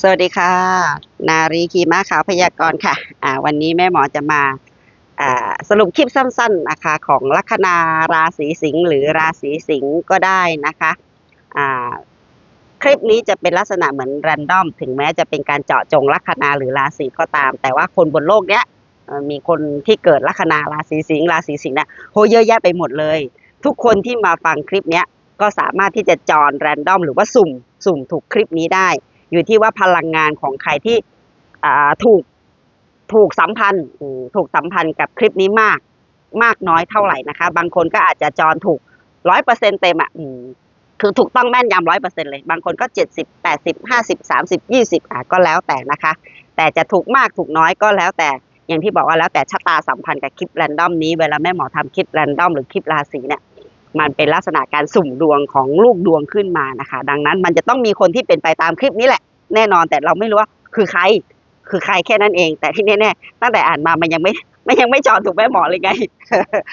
สวัสดีค่ะ นารีขีม้าขาวพยากรณ์ค่ะอ่าวันนี้แม่หมอจะมาอ่าสรุปคลิปสั้นๆนะคะของลัคนาราศีสิงห์หรือราศีสิงห์ก็ได้นะคะอ่าคลิปนี้จะเป็นลักษณะเหมือนแรนดอม ถึงแม้จะเป็นการเจาะจงลัคนาหรือราศีก็ตาม แต่ว่าคนบนโลกเนี้ยมีคนที่เกิดลัคนาราศีสิงห์ราศีสิงห์เนี่ยโหเยอะแยะไปหมดเลย ทุกคนที่มาฟังคลิปเนี้ยก็สามารถที่จะจอนแรนดอมหรือว่าสุ่มสุ่มถูกคลิปนี้ได้ อยู่ที่ว่าพลังงานของใครที่ถูกถูกสัมพันธ์ถูกสัมพันธ์กับคลิปนี้มากมากน้อยเท่าไหร่นะคะ บางคนก็อาจจะจอนถูกร้อยเปอร์เซ็นเต็มอะอืมคือถูกต้องแม่นยำร้อยเปอร์เซ็นเลย บางคนก็เจ็ดสิบแปดสิบห้าสิบสามสิบยี่สิบอะก็แล้วแต่นะคะ แต่จะถูกมากถูกน้อยก็แล้วแต่อย่างที่บอกว่าแล้วแต่ชะตาสัมพันธ์กับคลิปแรนดอมนี้เวลาแม่หมอทำคลิปแรนดอมหรือคลิปราศีเนี่ย มันเป็นลักษณะการสุ่มดวงของลูกดวงขึ้นมานะคะ ดังนั้นมันจะต้องมีคนที่เป็นไปตามคลิปนี้แหละ แน่นอนแต่เราไม่รู้ว่าคือใคร คือใครแค่นั้นเอง แต่ที่แน่ๆตั้งแต่อ่านมามันยังไม่มันยังไม่จอดถูกแม่หมอเลยไง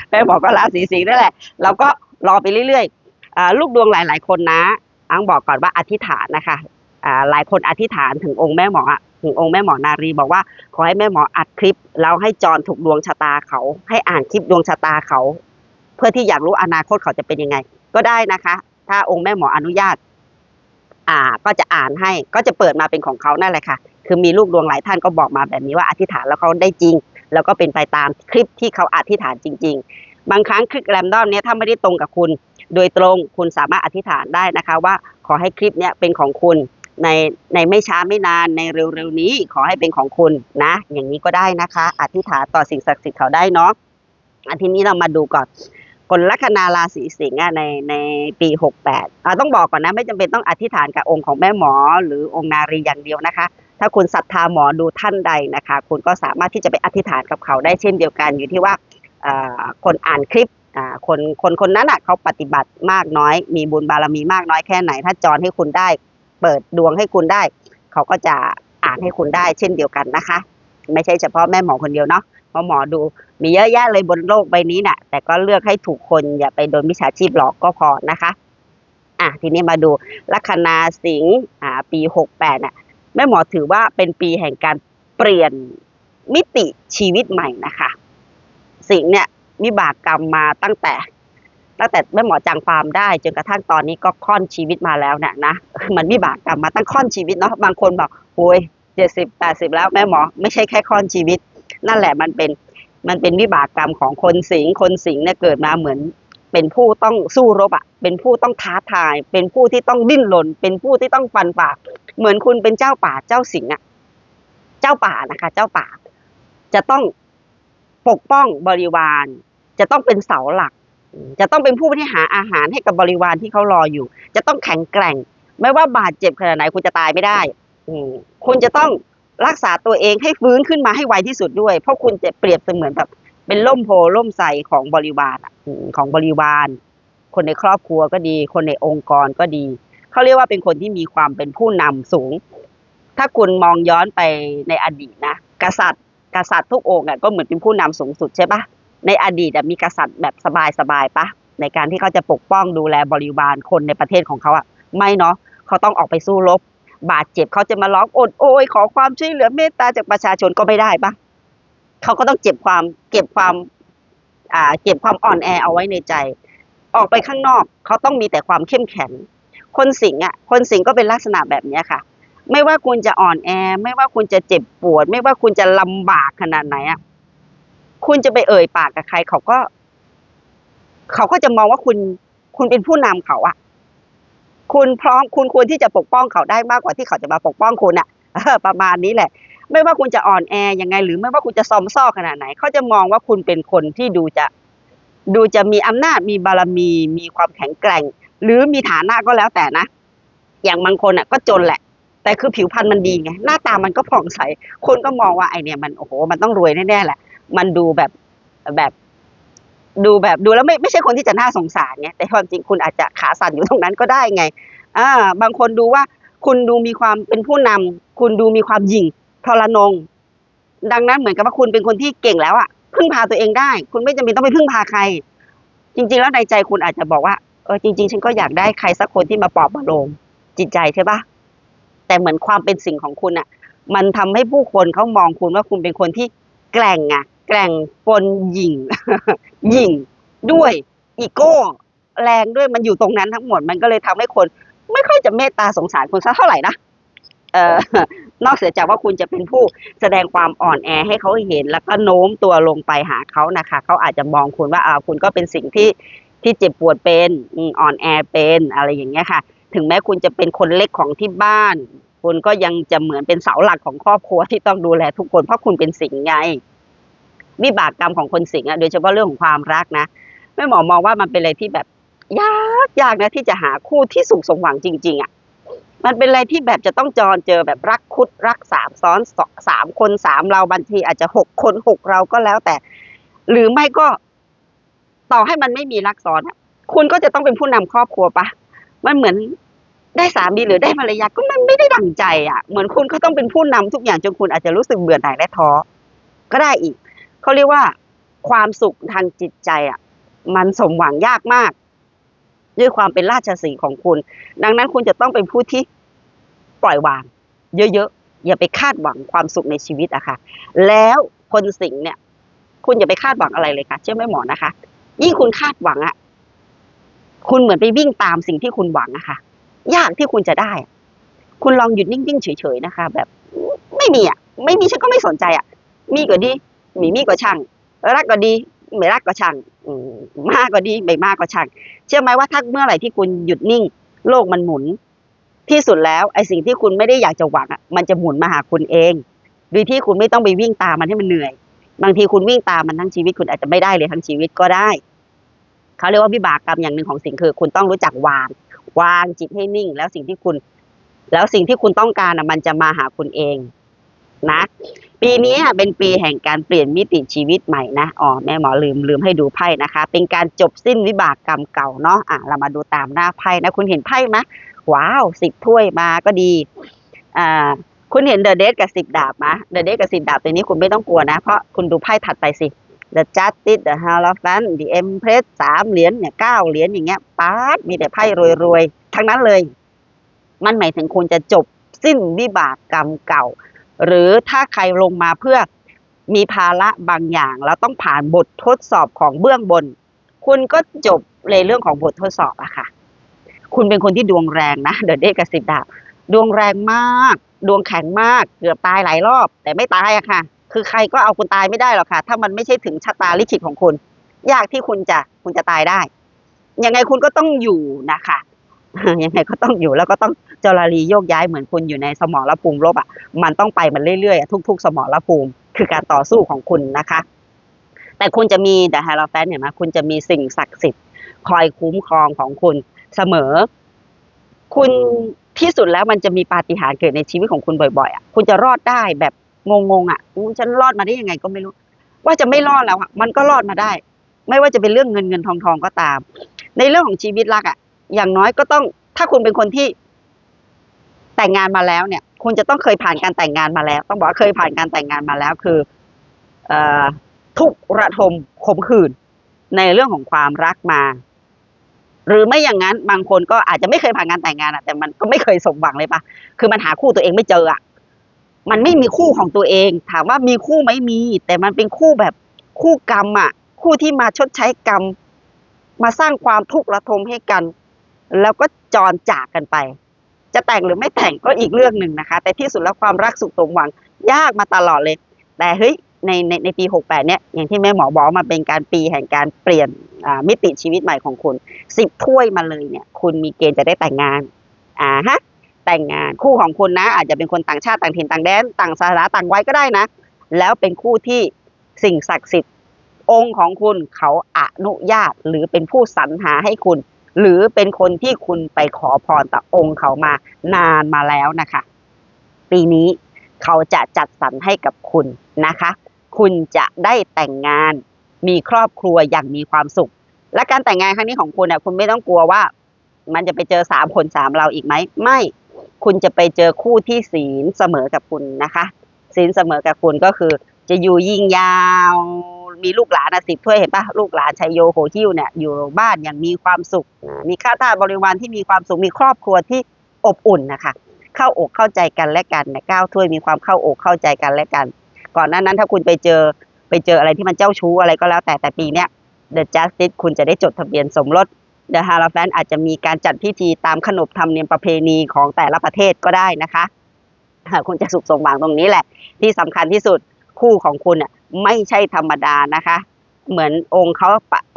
แม่หมอก็ราศีสิงห์นั่นแหละเราก็รอไปเรื่อยๆลูกดวงหลาย ๆ คนนะอังบอกก่อนว่าอธิษฐานนะคะหลายคนอธิษฐานถึงองค์แม่หมอถึงองค์แม่หมอนารีบอกว่าขอให้แม่หมออัดคลิปแล้วให้จอนถูกดวงชะตาเขา ให้อ่านคลิปดวงชะตาเขา เพื่อที่อยากรู้อนาคตเขาจะเป็นยังไง ก็ได้นะคะ ถ้าองค์แม่หมออนุญาต อ่า ก็จะอ่านให้ก็จะเปิดมาเป็นของเขานั่นแหละค่ะ คือมีลูกดวงหลายท่านก็บอกมาแบบนี้ว่าอธิษฐานแล้วเขาได้จริง แล้วก็เป็นไปตามคลิปที่เขาอธิษฐานจริง ๆ บางครั้งคลิปแรมดอมเนี้ยถ้าไม่ได้ตรงกับคุณ โดยตรงคุณสามารถอธิษฐานได้นะคะ ว่าขอให้คลิปเนี้ยเป็นของคุณในในไม่ช้าไม่นานในเร็วๆนี้ขอให้เป็นของคุณนะ อย่างนี้ก็ได้นะคะ อธิษฐานต่อสิ่งศักดิ์สิทธิ์เขาได้เนาะอันทีนี้เรามาดูก่อน คนลัคนาราศีสิงห์ในในปีหกแปดต้องบอกก่อนนะไม่จำเป็นต้องอธิษฐานกับองค์ของแม่หมอหรือองค์นารีอย่างเดียวนะคะ ถ้าคุณศรัทธาหมอดูท่านใดนะคะ คุณก็สามารถที่จะไปอธิษฐานกับเขาได้เช่นเดียวกันอยู่ที่ว่าคนอ่านคลิปคนคนคนนั้นอะเขาปฏิบัติมากน้อย มีบุญบารมีมากน้อยแค่ไหน ถ้าจรให้คุณได้ เปิดดวงให้คุณได้ เขาก็จะอ่านให้คุณได้เช่นเดียวกันนะคะ ไม่ใช่เฉพาะแม่หมอคนเดียวเนาะ เพราะหมอดู มีเยอะแยะเลยบนโลกใบนี้น่ะ แต่ก็เลือกให้ถูกคนอย่าไปโดนมิจฉาชีพหลอกก็พอนะคะอะทีนี้มาดูลัคนาสิงห์อ่าปีหกแปดน่ะแม่หมอถือว่าเป็นปีแห่งการเปลี่ยนมิติชีวิตใหม่นะคะ สิงห์เนี่ยวิบากกรรมมาตั้งแต่ ตั้งแต่แม่หมอจางฟาร์มได้จนกระทั่งตอนนี้ก็ค่อนชีวิตมาแล้วเนี่ยนะมันวิบากกรรมมาตั้งค่อนชีวิตเนาะบางคนบอกโอ้ยเจ็ดสิบแปดสิบแล้วแม่หมอไม่ใช่แค่ค่อนชีวิต นั่นแหละมันเป็นมันเป็นวิบากกรรมของคนสิงคนสิงเนี่ยเกิดมาเหมือนเป็นผู้ต้องสู้รบอะ เป็นผู้ต้องท้าทาย เป็นผู้ที่ต้องดิ้นรน เป็นผู้ที่ต้องฟันฝ่า เหมือนคุณเป็นเจ้าป่าเจ้าสิงอะ เจ้าป่านะคะ เจ้าป่า จะต้องปกป้องบริวาร จะต้องเป็นเสาหลัก จะต้องเป็นผู้ที่หาอาหารให้กับบริวารที่เขารออยู่ จะต้องแข็งแกร่ง ไม่ว่าบาดเจ็บขนาดไหนคุณจะตายไม่ได้ อืคุณจะต้อง รักษาตัวเองให้ฟื้นขึ้นมาให้ไวที่สุดด้วย เพราะคุณจะเปรียบเสมือนแบบเป็นล่มโพล่มใสของบริวารอะของบริวาร คนในครอบครัวก็ดี คนในองค์กรก็ดี เขาเรียกว่าเป็นคนที่มีความเป็นผู้นำสูง ถ้าคุณมองย้อนไปในอดีตนะกษัตริย์ กษัตริย์ทุกองค์ก็เหมือนเป็นผู้นำสูงสุดใช่ปะในอดีตมีกษัตริย์แบบสบายๆปะในการที่เขาจะปกป้องดูแลบริวารคนในประเทศของเขาอะไม่เนาะเขาต้องออกไปสู้รบ บาดเจ็บเขาจะมาร้องโอดโอยขอความช่วยเหลือเมตตาจากประชาชนก็ไม่ได้ปะเขาก็ต้องเจ็บความเก็บความ อ่า เก็บความอ่อนแอเอาไว้ในใจ ออกไปข้างนอกเขาต้องมีแต่ความเข้มแข็งคนสิงอะ คนสิงก็เป็นลักษณะแบบนี้ค่ะ ไม่ว่าคุณจะอ่อนแอ ไม่ว่าคุณจะเจ็บปวด ไม่ว่าคุณจะลำบากขนาดไหนอะคุณจะไปเอ่ยปากกับใครเขาก็ เขาก็จะมองว่าคุณคุณเป็นผู้นำเขาอะ คุณพร้อมคุณควรที่จะปกป้องเขาได้มากกว่าที่เขาจะมาปกป้องคุณอะประมาณนี้แหละ ไม่ว่าคุณจะอ่อนแอยังไง หรือไม่ว่าคุณจะซอมซ่อขนาดไหน เขาจะมองว่าคุณเป็นคนที่ดูจะ ดูจะมีอำนาจมีบารมี มีความแข็งแกร่ง หรือมีฐานะก็แล้วแต่นะ อย่างบางคนอะ ก็จนแหละ แต่คือผิวพรรณมันดีไงหน้าตามันก็ผ่องใส คนก็มองว่าไอเนี่ยมันโอ้โหมันต้องรวยแน่ๆแหละ มันดูแบบแบบ ดูแบบดูแล้วไม่ไม่ใช่คนที่จะน่าสงสารไงแต่ความจริงคุณอาจจะขาสั่นอยู่ตรงนั้นก็ได้ไงอ่าบางคนดูว่าคุณดูมีความเป็นผู้นำคุณดูมีความหยิ่งทรนง ดังนั้นเหมือนกับว่าคุณเป็นคนที่เก่งแล้วอะพึ่งพาตัวเองได้ คุณไม่จำเป็นต้องไปพึ่งพาใคร จริง ๆ แล้วในใจคุณอาจจะบอกว่าเออจริง ๆ ฉันก็อยากได้ใครสักคนที่มาปลอบประโลมจิตใจใช่ปะแต่เหมือนความเป็นสิ่งของคุณอะมันทำให้ผู้คนเขามองคุณว่าคุณเป็นคนที่แกร่งอะ แกร่งปนหยิ่ง หยิ่งด้วยอีโก้แรงด้วยมันอยู่ตรงนั้นทั้งหมด มันก็เลยทำให้คน ไม่ค่อยจะเมตตาสงสารคุณสักเท่าไหร่นะเออนอกเสียจากว่าคุณจะเป็นผู้แสดงความอ่อนแอให้เขาเห็น แล้วก็โน้มตัวลงไปหาเขานะคะเขาอาจจะมองคุณว่าอ่าคุณก็เป็นสิ่งที่ที่เจ็บปวดเป็นอ่อนแอเป็นอะไรอย่างเงี้ยค่ะ ถึงแม้คุณจะเป็นคนเล็กของที่บ้าน คุณก็ยังจะเหมือนเป็นเสาหลักของครอบครัวที่ต้องดูแลทุกคนเพราะคุณเป็นสิงห์ไง วิบากกรรมของคนสิงห์อะโดยเฉพาะเรื่องของความรักนะแม่หมอมองว่ามันเป็นอะไรที่แบบยากยากนะที่จะหาคู่ที่สุขสมหวังจริง ๆอะมันเป็นอะไรที่แบบจะต้องจรเจอแบบรักคุดรักสามซ้อนสามคนสามเราบางทีอาจจะหกคนหกเราก็แล้วแต่ หรือไม่ก็ ต่อให้มันไม่มีรักซ้อนคุณก็จะต้องเป็นผู้นำครอบครัวปะมันเหมือนได้สามีหรือได้ภรรยาก็มันไม่ได้ดั่งใจ อะ เหมือนคุณก็ต้องเป็นผู้นำทุกอย่างจนคุณอาจจะรู้สึกเบื่อหน่ายและท้อก็ได้อีก เขาเรียกว่าความสุขทางจิตใจอะ มันสมหวังยากมาก ด้วยความเป็นราชสีของคุณ ดังนั้นคุณจะต้องเป็นผู้ที่ปล่อยวาง เยอะๆอย่าไปคาดหวังความสุขในชีวิตอะค่ะ แล้วคนสิงเนี่ย คุณอย่าไปคาดหวังอะไรเลยค่ะเชื่อไหมหมอนะคะ ยิ่งคุณคาดหวังอะคุณเหมือนไปวิ่งตามสิ่งที่คุณหวังอะค่ะ ยากที่คุณจะได้ คุณลองหยุดนิ่งๆเฉยๆนะคะ แบบไม่มีอะไม่มีฉันก็ไม่สนใจอะมีก็ดี มีมีก็ช่างรักก็ดีไม่รักก็ช่างมมากก็ดีไม่มากก็ช่างเชื่อไหมว่าถ้าเมื่อไหร่ที่คุณหยุดนิ่ง โลกมันหมุน ที่สุดแล้วไอ้สิ่งที่คุณไม่ได้อยากจะหวังอะมันจะหมุนมาหาคุณเองโดยที่คุณไม่ต้องไปวิ่งตามมันให้มันเหนื่อย บางทีคุณวิ่งตามมันทั้งชีวิตคุณอาจจะไม่ได้เลยทั้งชีวิตก็ได้เขาเรียกว่าวิบากกรรมอย่างหนึ่งของสิ่งคือ คุณต้องรู้จักวาง วางจิตให้นิ่ง แล้วสิ่งที่คุณ แล้วสิ่งที่คุณต้องการอะมันจะมาหาคุณเอง นะ ปีนี้อะเป็นปีแห่งการเปลี่ยนมิติชีวิตใหม่นะ อ๋อแม่หมอลืมลืมให้ดูไพ่นะคะ เป็นการจบสิ้นวิบากกรรมเก่าเนาะ อะเรามาดูตามหน้าไพ่นะ คุณเห็นไพ่ไหมว้าวสิบถ้วยมาก็ดี อ่า คุณเห็นเดอะเดทกับสิบดาบไหมเดอะเดทกับสิบดาบตัวนี้คุณไม่ต้องกลัวนะ เพราะคุณดูไพ่ถัดไปสิ The Justice The Hierophant The Empress สามเหรียญเนี่ยเก้าเหรียญอย่างเงี้ยป๊าดมีแต่ไพ่รวยๆ ทั้งนั้นเลย มันหมายถึงคุณจะจบสิ้นวิบากกรรมเก่า หรือถ้าใครลงมาเพื่อมีภาระบางอย่าง แล้วต้องผ่านบททดสอบของเบื้องบน คุณก็จบในเรื่องของบททดสอบอะค่ะ คุณเป็นคนที่ดวงแรงนะเดอะเดกับสิบดาบดวงแรงมาก ดวงแข็งมาก เกือบตายหลายรอบ แต่ไม่ตายอะค่ะ คือใครก็เอาคุณตายไม่ได้หรอกค่ะ ถ้ามันไม่ใช่ถึงชะตาลิขิตของคุณ ยากที่คุณจะคุณจะตายได้ ยังไงคุณก็ต้องอยู่นะคะ ยังไงก็ต้องอยู่แล้วก็ต้องจรารีโยกย้ายเหมือนคุณอยู่ในสมรภูมิรบอะมันต้องไปมันเรื่อยๆ ทุก ๆ สมรภูมิคือการต่อสู้ของคุณนะคะ แต่คุณจะมีแต่ฮาราแฟนเห็นไหมคุณจะมีสิ่งศักดิ์สิทธิ์คอยคุ้มครองของคุณเสมอ คุณที่สุดแล้วมันจะมีปาฏิหาริย์เกิดในชีวิตของคุณบ่อยๆอะคุณจะรอดได้แบบงงๆอะฉันรอดมาได้ยังไงก็ไม่รู้ ว่าจะไม่รอดแล้วอะมันก็รอดมาได้ ไม่ว่าจะเป็นเรื่องเงินเงินทองทองก็ตาม ในเรื่องของชีวิตรักอะ อย่างน้อยก็ต้อง ถ้าคุณเป็นคนที่ แต่งงานมาแล้วเนี่ย คุณจะต้องเคยผ่านการแต่งงานมาแล้ว ต้องบอกว่าเคยผ่านการแต่งงานมาแล้ว คือเอทุกระทมขมขื่นในเรื่องของความรักมา หรือไม่อย่างนั้น บางคนก็อาจจะไม่เคยผ่านการแต่งงานอะแต่มันก็ไม่เคยสมหวังเลยปะคือมันหาคู่ตัวเองไม่เจออะมันไม่มีคู่ของตัวเอง ถามว่ามีคู่ไหมมี แต่มันเป็นคู่แบบคู่กรรมอะคู่ที่มาชดใช้กรรม มาสร้างความทุกข์ระทมให้กัน แล้วก็จรจากกันไป จะแต่งหรือไม่แต่งก็อีกเรื่องหนึ่งนะคะ แต่ที่สุดแล้วความรักสุขสมหวังยากมาตลอดเลย แต่เฮ้ยในในในปี 68 เนี่ย อย่างที่แม่หมอบอกมันเป็นการปีแห่งการเปลี่ยนมิติชีวิตใหม่ของคุณสิบถ้วยมาเลยเนี่ย คุณมีเกณฑ์จะได้แต่งงานอ่าฮะแต่งงานคู่ของคุณนะ อาจจะเป็นคนต่างชาติต่างถิ่นต่างแดน ต่างศาสนาต่างวัยก็ได้นะ แล้วเป็นคู่ที่สิ่งศักดิ์สิทธิ์องค์ของคุณเขาอนุญาตหรือเป็นผู้สรรหาให้คุณ หรือเป็นคนที่คุณไปขอพรต่อองค์เขามานานมาแล้วนะคะ ปีนี้เขาจะจัดสรรให้กับคุณนะคะ คุณจะได้แต่งงานมีครอบครัวอย่างมีความสุข และการแต่งงานครั้งนี้ของคุณอะคุณไม่ต้องกลัวว่า มันจะไปเจอสามคนสามเราอีกไหมไม่ คุณจะไปเจอคู่ที่ศีลเสมอกับคุณนะคะศีลเสมอกับคุณก็คือจะอยู่ยิ่งยาว มีลูกหลานนะสิบถ้วยเห็นปะลูกหลานชัยโยโหหิ้วเนี่ยอยู่บ้านอย่างมีความสุข มีข้าทาสบริวารที่มีความสุขมีครอบครัวที่อบอุ่นนะคะเข้าอกเข้าใจกันและกันเนี่ยเก้าถ้วยมีความเข้าอกเข้าใจกันและกัน ก่อนหน้านั้นถ้าคุณไปเจอไปเจออะไรที่มันเจ้าชู้อะไรก็แล้วแต่แต่ปีเนี้ย The Justice คุณจะได้จดทะเบียนสมรส The Hierophant อาจจะมีการจัดพิธีตามขนบธรรมเนียมประเพณีของแต่ละประเทศก็ได้นะคะ คุณจะสุขสมหวังตรงนี้แหละ ที่สำคัญที่สุด คู่ของคุณอะไม่ใช่ธรรมดานะคะ เหมือนองค์เขา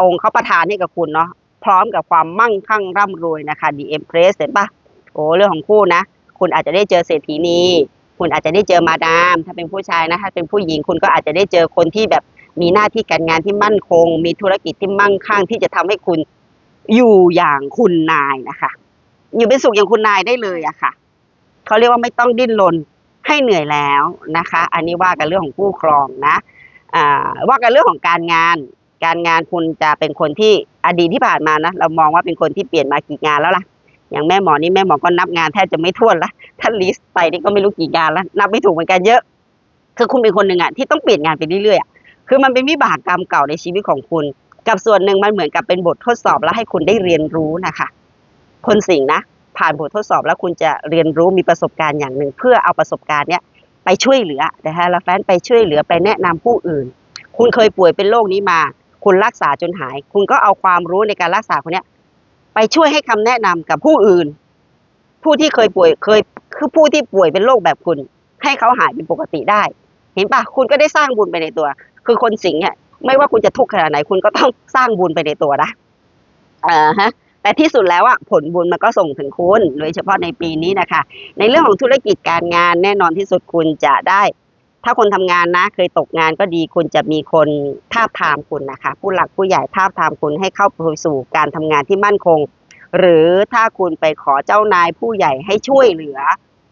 องค์เขาประทานให้กับคุณเนาะพร้อมกับความมั่งคั่งร่ำรวยนะคะ The Empress เห็นปะโอ้เรื่องของคู่นะ คุณอาจจะได้เจอเศรษฐีนีคุณอาจจะได้เจอมาดาม ถ้าเป็นผู้ชายนะถ้าเป็นผู้หญิงคุณก็อาจจะได้เจอคนที่แบบมีหน้าที่การงานที่มั่นคง มีธุรกิจที่มั่งคั่งที่จะทำให้คุณอยู่อย่างคุณนายนะคะ อยู่เป็นสุขอย่างคุณนายได้เลยอะค่ะเขาเรียกว่าไม่ต้องดิ้นรน ให้เหนื่อยแล้วนะคะ อันนี้ว่ากันเรื่องของคู่ครองนะว่ากันเรื่องของการงาน การงานคุณจะเป็นคนที่อดีตที่ผ่านมานะเรามองว่าเป็นคนที่เปลี่ยนมากี่งานแล้วล่ะ อย่างแม่หมอนี่แม่หมอก็นับงานแทบจะไม่ถ้วนละถ้าลิสต์ไปนี่ก็ไม่รู้กี่งานแล้วนับไม่ถูกเหมือนกันเยอะ คือคุณเป็นคนหนึ่งอะที่ต้องเปลี่ยนงานไปเรื่อยๆคือมันเป็นวิบากกรรมเก่าในชีวิตของคุณ กับส่วนหนึ่งมันเหมือนกับเป็นบททดสอบแล้วให้คุณได้เรียนรู้นะคะ คนสิ่งนะ ผ่านบททดสอบแล้วคุณจะเรียนรู้มีประสบการณ์อย่างหนึ่ง เพื่อเอาประสบการณ์เนี้ยไปช่วยเหลือนะฮะแล้วแฟนไปช่วยเหลือไปแนะนำผู้อื่น คุณเคยป่วยเป็นโรคนี้มา คุณรักษาจนหาย คุณก็เอาความรู้ในการรักษาคนเนี้ยไปช่วยให้คำแนะนำกับผู้อื่น ผู้ที่เคยป่วยเคยคือผู้ที่ป่วยเป็นโรคแบบคุณ ให้เขาหายเป็นปกติได้ เห็นปะคุณก็ได้สร้างบุญไปในตัว คือคนสิงห์เนี่ยไม่ว่าคุณจะทุกข์ขนาดไหน คุณก็ต้องสร้างบุญไปในตัวนะอ่าฮะ แต่ที่สุดแล้วอะผลบุญมันก็ส่งถึงคุณ โดยเฉพาะในปีนี้นะคะ ในเรื่องของธุรกิจการงานแน่นอนที่สุดคุณจะได้ ถ้าคนทำงานนะ เคยตกงานก็ดีคุณจะมีคนท้าบทามคุณนะคะ ผู้หลักผู้ใหญ่ท้าบทามคุณให้เข้าไปสู่การทำงานที่มั่นคง หรือถ้าคุณไปขอเจ้านายผู้ใหญ่ให้ช่วยเหลือ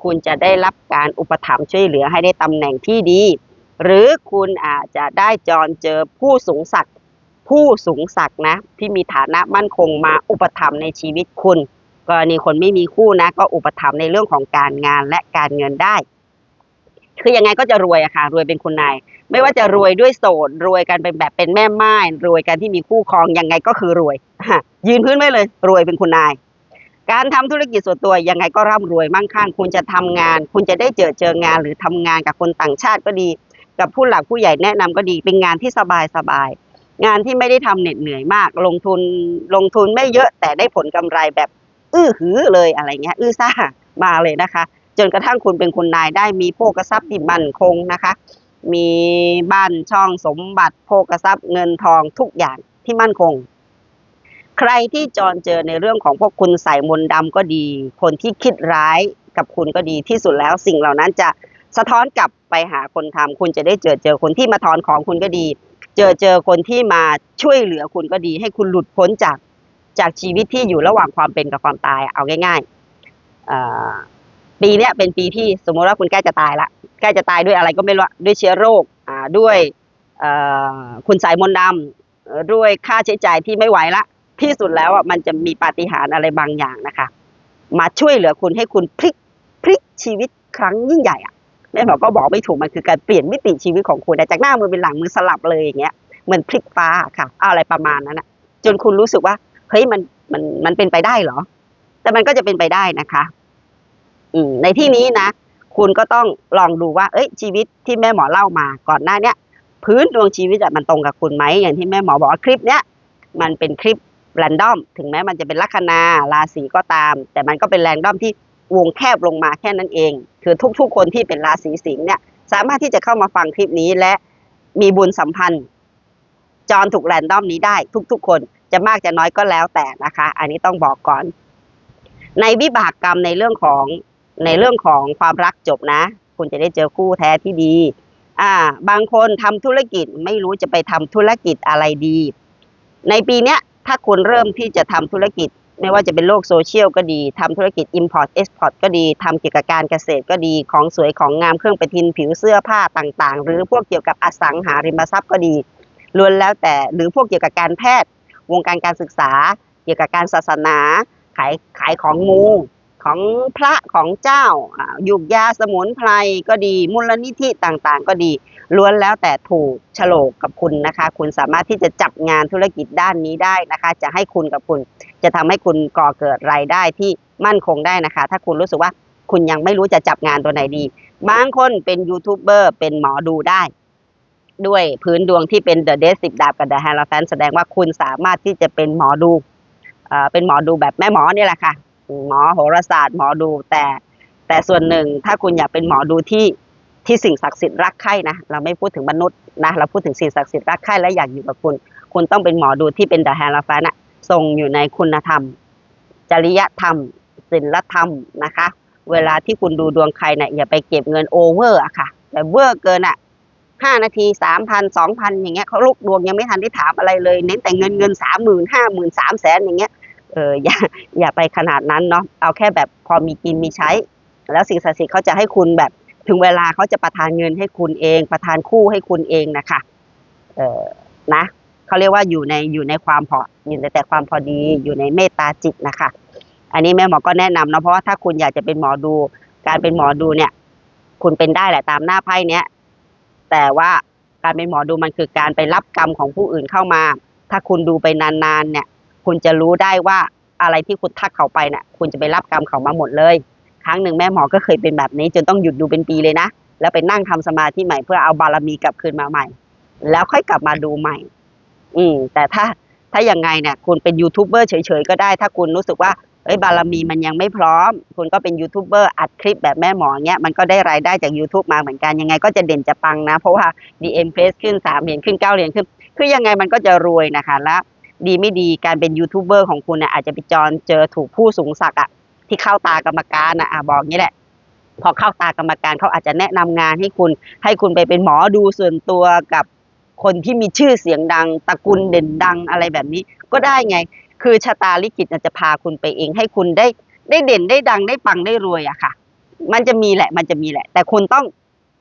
คุณจะได้รับการอุปถัมภ์ช่วยเหลือให้ได้ตำแหน่งที่ดี หรือคุณอาจจะได้จรเจอผู้สูงศักดิ์ ผู้สูงศักดิ์นะ ที่มีฐานะมั่นคงมาอุปถัมภ์ในชีวิตคุณ กรณีคนไม่มีคู่นะ ก็อุปถัมภ์ในเรื่องของการงานและการเงินได้ คือยังไงก็จะรวยอะค่ะ รวยเป็นคุณนาย ไม่ว่าจะรวยด้วยโสดรวยกันเป็นแบบเป็นแม่ไม้รวยกันที่มีคู่ครองยังไงก็คือรวยยืนพื้นไว้เลย รวยเป็นคุณนายการทำธุรกิจส่วนตัวยังไงก็ร่ำรวยมั่งคั่งคุณจะทำงาน คุณจะได้เจอเจองานหรือทำงานกับคนต่างชาติก็ดี กับผู้หลักผู้ใหญ่แนะนำก็ดีเป็นงานที่สบายสบาย งานที่ไม่ได้ทำเหน็ดเหนื่อยมาก ลงทุนลงทุนไม่เยอะแต่ได้ผลกำไรแบบ อื้อหือเลยอะไรเงี้ย อื้อซ่ามาเลยนะคะ จนกระทั่งคุณเป็นคุณนายได้มีโภคทรัพย์ที่มั่นคงนะคะ มีบ้านช่องสมบัติโภคทรัพย์เงินทองทุกอย่างที่มั่นคง ใครที่จรเจอในเรื่องของพวกคุณใส่มนต์ดำก็ดี คนที่คิดร้ายกับคุณก็ดีที่สุดแล้วสิ่งเหล่านั้นจะสะท้อนกลับไปหาคนทำคุณจะได้เจอเจอคนที่มาถอนของคุณก็ดี เจอเจอคนที่มาช่วยเหลือคุณก็ดี ให้คุณหลุดพ้นจากจากชีวิตที่อยู่ระหว่างความเป็นกับความตายเอาง่ายๆปีเนี้ยเป็นปีที่สมมติว่าคุณใกล้จะตายละใกล้จะตายด้วยอะไรก็ไม่รู้ด้วยเชื้อโรคอ่าด้วยคุณสายมนต์ดำด้วยค่าใช้จ่ายที่ไม่ไหวละที่สุดแล้วอะมันจะมีปาฏิหาริย์อะไรบางอย่างนะคะ มาช่วยเหลือคุณให้คุณพลิกพลิกชีวิตครั้งยิ่งใหญ่อะ แม่บอกก็บอกไม่ถูกมันคือการเปลี่ยนมิติชีวิตของคุณแต่จากหน้ามือเป็นหลังมือสลับเลยอย่างเงี้ยเหมือนพลิกฟ้าค่ะอะไรประมาณนั้นอะจนคุณรู้สึกว่าเฮ้ยมันมันมันเป็นไปได้เหรอ แต่มันก็จะเป็นไปได้นะคะ อืมในที่นี้นะคุณก็ต้องลองดูว่า เอ้ย ชีวิตที่แม่หมอเล่ามาก่อนหน้าเนี้ยพื้นดวงชีวิตมันตรงกับคุณไหมอย่างที่แม่หมอบอกว่าคลิปเนี้ยมันเป็นคลิปแรนดอม ถึงแม้มันจะเป็นลัคนาราศีก็ตาม แต่มันก็เป็นแรนดอมที่ วงแคบลงมาแค่นั้นเอง คือทุกๆ คนที่เป็นราศีสิงห์เนี่ยสามารถที่จะเข้ามาฟังคลิปนี้และมีบุญสัมพันธ์จรถูกแรนดอมนี้ได้ทุกๆ คนจะมากจะน้อยก็แล้วแต่นะคะ อันนี้ต้องบอกก่อน ในวิบากกรรมในเรื่องของในเรื่องของความรักจบนะ คุณจะได้เจอคู่แท้ที่ดี อ่า บางคนทำธุรกิจไม่รู้จะไปทำธุรกิจอะไรดี ในปีเนี้ยถ้าคุณเริ่มที่จะทำธุรกิจ ไม่ว่าจะเป็นโลกโซเชียลก็ดีทำธุรกิจ Import Export ก็ดีทำเกี่ยวกับการเกษตรก็ดีของสวยของงามเครื่องประทินผิวเสื้อผ้าต่างๆ หรือพวกเกี่ยวกับอสังหาริมทรัพย์ก็ดีล้วนแล้วแต่หรือพวกเกี่ยวกับการแพทย์ วงการการศึกษา เกี่ยวกับการศาสนา ขายขายของมู ของพระของเจ้าอ่ายุกยาสมุนไพรก็ดีมูลนิธิต่างๆ ก็ดีล้วนแล้วแต่ถูกฉลกกับคุณนะคะ คุณสามารถที่จะจับงานธุรกิจด้านนี้ได้นะคะ จะให้คุณกับคุณ จะทำให้คุณก่อเกิดรายได้ที่มั่นคงได้นะคะ ถ้าคุณรู้สึกว่าคุณยังไม่รู้จะจับงานตัวไหนดี บางคนเป็นยูทูบเบอร์เป็นหมอดูได้ ด้วยพื้นดวงที่เป็น The d e a d สิบดาบกับ The h a r o p h a n t แสดงว่าคุณสามารถที่จะเป็นหมอดูอ่อเป็นหมอดูแบบแม่หมอนี่แหละค่ะ หมอโหราศาสตร์หมอดู แต่แต่ส่วนหนึ่งถ้าคุณอยากเป็นหมอดูที่ที่สิ่งศักดิ์สิทธิ์รักใคร่นะเราไม่พูดถึงมนุษย์นะเราพูดถึงสิ่งศักดิ์สิทธิ์รักใคร่และอยากอยู่กับคุณ คุณต้องเป็นหมอดูที่เป็น The h a r o p h a n t อะทรงอยู่ในคุณธรรม จริยธรรมศีลธรรมนะคะ เวลาที่คุณดูดวงใครเนี่ยอย่าไปเก็บเงินโอเวอร์อะค่ะแต่เวอร์เกินอะห้านาทีสามพันสองพันอย่างเงี้ยเขาลูกดวงยังไม่ทันได้ถามอะไรเลย เน้นแต่เงินเงินสามหมื่นห้าหมื่นสามแสนอย่างเงี้ย เอออย่าอย่าไปขนาดนั้นเนาะเอาแค่แบบพอมีกินมีใช้ แล้วสิ่งศักดิ์สิทธิ์เขาจะให้คุณแบบถึงเวลาเขาจะประทานเงินให้คุณเอง ประทานคู่ให้คุณเองนะคะเออนะเขาเรียกว่าอยู่ในอยู่ในความพออยู่ในแต่ความพอดีอยู่ในเมตตาจิตนะคะ อันนี้แม่หมอก็แนะนำเนาะเพราะว่าถ้าคุณอยากจะเป็นหมอดู การเป็นหมอดูเนี่ย คุณเป็นได้แหละตามหน้าไพ่เนี้ยแต่ว่าการเป็นหมอดูมันคือการไปรับกรรมของผู้อื่นเข้ามา ถ้าคุณดูไปนานๆเนี่ย คุณจะรู้ได้ว่าอะไรที่คุณทักเขาไปเนี่ยคุณจะไปรับกรรมเขามาหมดเลย ครั้งหนึ่งแม่หมอก็เคยเป็นแบบนี้ จนต้องหยุดดูเป็นปีเลยนะ แล้วไปนั่งทำสมาธิใหม่เพื่อเอาบารมีกลับคืนมาใหม่ แล้วค่อยกลับมาดูใหม่ อืม แต่ถ้าถ้ายังไงเนี่ยคุณเป็นยูทูบเบอร์เฉยๆก็ได้ ถ้าคุณรู้สึกว่าเอ้ยบารมีมันยังไม่พร้อม คุณก็เป็นยูทูบเบอร์อัดคลิปแบบแม่หมอเงี้ยมันก็ได้รายได้จาก YouTube มาเหมือนกันยังไงก็จะเด่นจะปังนะ เพราะว่า DM f a c e ขึ้น3เหรียญขึ้น9เหรียญขึ้น คือยังไงมันก็จะรวยนะคะแล้ว ดีไม่ดีการเป็นยูทูบเบอร์ของคุณเนี่ยอาจจะไปจรเจอถูกผู้สูงศักดิ์อะที่เข้าตากรรมการอะอะบอกงี้แหละ พอเข้าตากรรมการเขาอาจจะแนะนำงานให้คุณ ให้คุณไปเป็นหมอดูส่วนตัวกับคนที่มีชื่อเสียงดังตระกูลเด่นดังอะไรแบบนี้ ก็ได้ไง คือชะตาลิขิตจะพาคุณไปเอง ให้คุณได้ได้เด่นได้ดังได้ปังได้รวยอะค่ะ มันจะมีแหละมันจะมีแหละ แต่คุณต้อง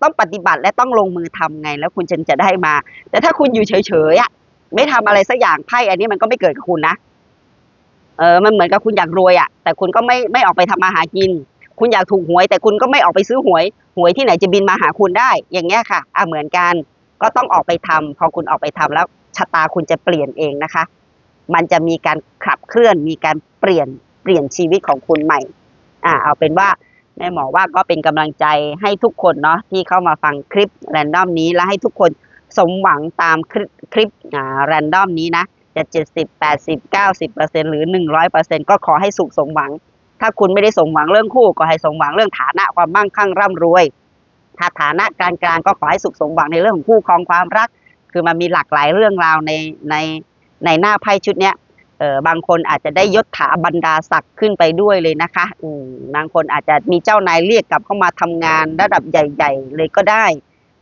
ต้องปฏิบัติและต้องลงมือทำไง แล้วคุณจึงจะได้มา แต่ถ้าคุณอยู่เฉยๆอะ ไม่ทำอะไรสักอย่างไพ่อันนี้มันก็ไม่เกิดกับคุณนะเออ มันเหมือนกับคุณอยากรวยอะแต่คุณก็ไม่ไม่ออกไปทำมาหากิน คุณอยากถูกหวย แต่คุณก็ไม่ออกไปซื้อหวย หวยที่ไหนจะบินมาหาคุณได้ อย่างเงี้ยค่ะ อะเหมือนกัน ก็ต้องออกไปทำพอคุณออกไปทำแล้วชะตาคุณจะเปลี่ยนเองนะคะ มันจะมีการขับเคลื่อน มีการเปลี่ยน เปลี่ยนชีวิตของคุณใหม่ อ่า เอาเป็นว่าแม่หมอว่าก็เป็นกำลังใจให้ทุกคนเนาะที่เข้ามาฟังคลิปแรนดอมนี้และให้ทุกคน สมหวังตามคลิปอ่าแรนดอมนี้นะจะเจ็ดสิบแปดสิบเก้าสิบเปอร์เซ็นหรือหนึ่งร้อยเปอร์เซ็นก็ขอให้สุขสมหวัง ถ้าคุณไม่ได้สมหวังเรื่องคู่ ก็ให้สมหวังเรื่องฐานะความมั่งคั่งร่ำรวย ถ้าฐานะการกลางก็ขอให้สุขสมหวังในเรื่องของคู่ครองความรัก คือมันมีหลากหลายเรื่องราวในในในหน้าไพ่ชุดเนี้ยเออบางคนอาจจะได้ยศถาบรรดาศักดิ์ขึ้นไปด้วยเลยนะคะอืมบางคนอาจจะมีเจ้านายเรียกกลับเข้ามาทำงานระดับใหญ่ ๆ เลยก็ได้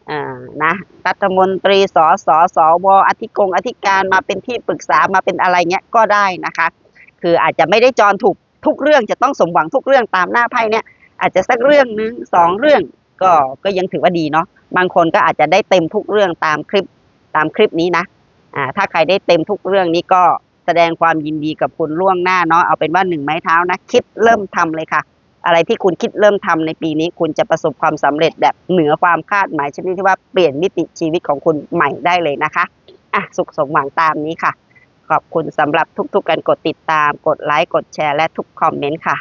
อ่านะรัฐมนตรีสสสวอธิกงอธิการมาเป็นที่ปรึกษามาเป็นอะไรเงี้ยก็ได้นะคะ คืออาจจะไม่ได้จรถูกทุกเรื่องจะต้องสมหวังทุกเรื่องตามหน้าไพ่เนี่ย อาจจะสักเรื่องหนึ่งสองเรื่องก็ก็ยังถือว่าดีเนาะบางคนก็อาจจะได้เต็มทุกเรื่องตามคลิปตามคลิปนี้นะอ่าถ้าใครได้เต็มทุกเรื่องนี้ก็แสดงความยินดีกับคุณล่วงหน้าเนาะเอาเป็นว่าหนึ่งไม้เท้านะ คิดเริ่มทำเลยค่ะ อะไรที่คุณคิดเริ่มทำในปีนี้ คุณจะประสบความสำเร็จแบบเหนือความคาดหมายชนิดที่ว่าเปลี่ยนมิติชีวิตของคุณใหม่ได้เลยนะคะอะสุขสมหวังตามนี้ค่ะ ขอบคุณสำหรับทุกๆการกดติดตาม กดไลค์ กดแชร์ และทุกคอมเมนต์ค่ะ